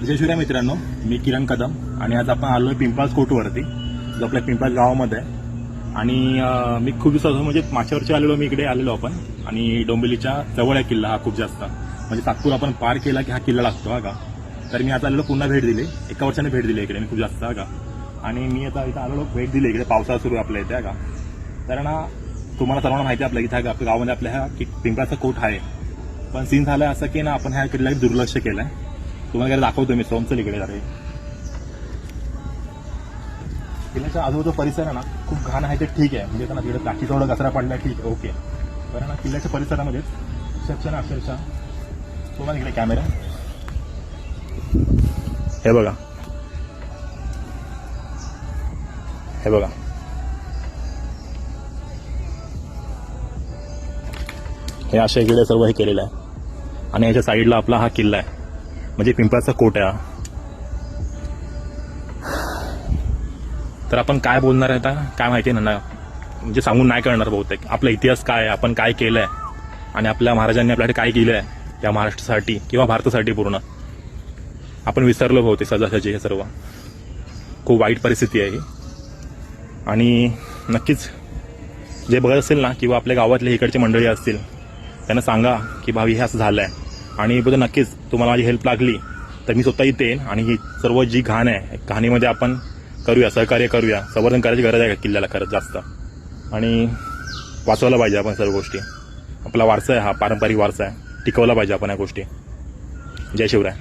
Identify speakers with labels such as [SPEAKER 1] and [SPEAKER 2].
[SPEAKER 1] तर जय शिवराय मित्रांनो मी किरण कदम आणि आज आपण आलोय पिंपळाज कोटवरती जो आपल्या पिंपळाज गावामध्ये आहे. आणि मी खूप दिवसापासून म्हणजे मागच्या आलेलो मी इकडे आलेलो आपण आणि डोंबिवलीच्या जवळ आहे किल्ला हा खूप जास्त. म्हणजे सातपूर आपण पार केला की हा किल्ला लागतो हा का? तर मी आता आलेलो पुन्हा भेट दिली. एका वर्षाने भेट दिली इकडे मी खूप जास्त हा का? आणि मी आता इथं आलेलो भेट दिली इकडे पावसाळा सुरू आपल्या इथे का? तर ना तुम्हाला सर्वांना माहिती आहे आपल्या इथे का, आपल्या गावामध्ये आपल्या ह्या कि- पिंपळाचा कोट आहे. पण सीन झालाय असं की ना आपण ह्या किल्ल्याकडे दुर्लक्ष केलं आहे तुम्हाला काय दाखवतो मी सोमचं इकडे झाले किल्ल्याच्या आजूबाजू परिसर आहे ना खूप घाण आहे ते ठीक आहे. म्हणजे त्यांना तिकडे काठी थोडा कचरा पडला ठीक आहे ओके. बरं ना किल्ल्याच्या परिसरामध्येच अक्षरशः ना अक्षरशः. तुम्हाला इकडे कॅमेरा. हे बघा. हे बघा. हे अशा इकडे सर्व हे केलेलं आहे. आणि याच्या साईडला आपला हा किल्ला आहे. म्हणजे पिंपळाचा कोट्या. तर आपण काय बोलणार आहे आता? काय माहिती ना म्हणजे सांगून नाही करणार बहुतेक. आपला इतिहास काय आहे? आपण काय केलंय? आणि आपल्या महाराजांनी आपल्याकडे काय केलं आहे या महाराष्ट्रासाठी किंवा भारतासाठी पूर्ण. आपण विसरलो बहुतेक सजासजी हे सर्व. खूप वाईट परिस्थिती आहे ही. आणि नक्कीच जे बघत असेल ना किंवा आपल्या गावातले इकडचे मंडळी असतील त्यांना सांगा की भावी हे असं झालं आहे आणि बघा नक्कीच तुम्हाला माझी हेल्प लागली. तर मी स्वतः इथे येईन आणि ही सर्व जी घाण आहे घाणीमध्ये आपण करूया सहकार्य करूया. संवर्धन करायची गरज आहे का किल्ल्याला खरंच जास्त? आणि वाचवायला पाहिजे आपण सर्व गोष्टी. आपला वारसा आहे हा पारंपरिक वारसा आहे. टिकवला पाहिजे आपण या गोष्टी. जय शिवराय.